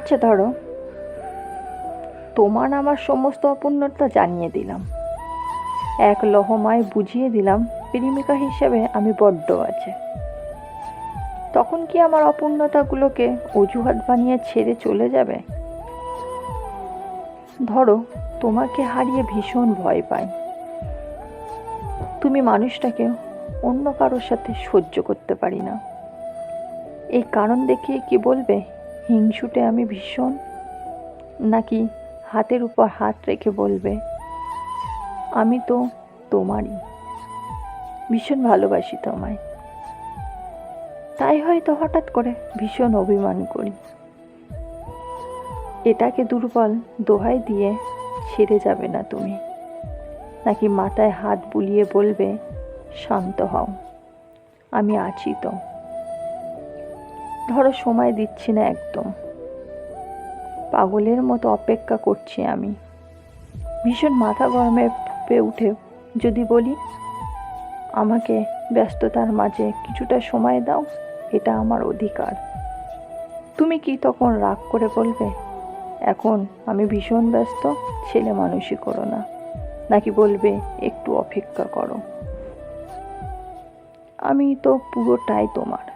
আচ্ছা ধরো। তোমার আমার সমস্ত অপূর্ণতা জানিয়ে দিলাম। এক লহমায় বুঝিয়ে দিলাম, প্রেমিকা হিসেবে আমি বড্ড আছে। তখন কি আমার অপূর্ণতাগুলোকে অজুহাত বানিয়ে ছেড়ে চলে যাবে? ধরো, তোমাকে হারিয়ে ভীষণ ভয় পাই তুমি মানুষটাকে অন্য কারোর সাথে সহ্য করতে পারি না। এই কারণ দেখিয়ে কি বলবে? হিংসুটে আমি ভীষণ, নাকি হাতের উপর হাত রেখে বলবে, আমি তো তোমারই। ভীষণ ভালোবাসি তোমায়। তাই হয়তো হঠাৎ করে ভীষণ অভিমান করি। এটাকে দুর্বল দোহাই দিয়ে ছেড়ে যাবে না তুমি। নাকি মাথায় হাত বুলিয়ে বলবে, শান্ত হও, আমি আছি তো। ধরো সময় দিচ্ছি না একদম। পাগলের মতো অপেক্ষা করছি আমি। ভীষণ মাথা গরমে উঠে যদি বলি, আমাকে ব্যস্ততার মাঝে কিছুটা সময় দাও, এটা আমার অধিকার। তুমি কি তখন রাগ করে বলবে, এখন আমি ভীষণ ব্যস্ত, ছেলে মানুষই করো না। নাকি বলবে, একটু অপেক্ষা করো? আমি তো পুরোটাই তোমার।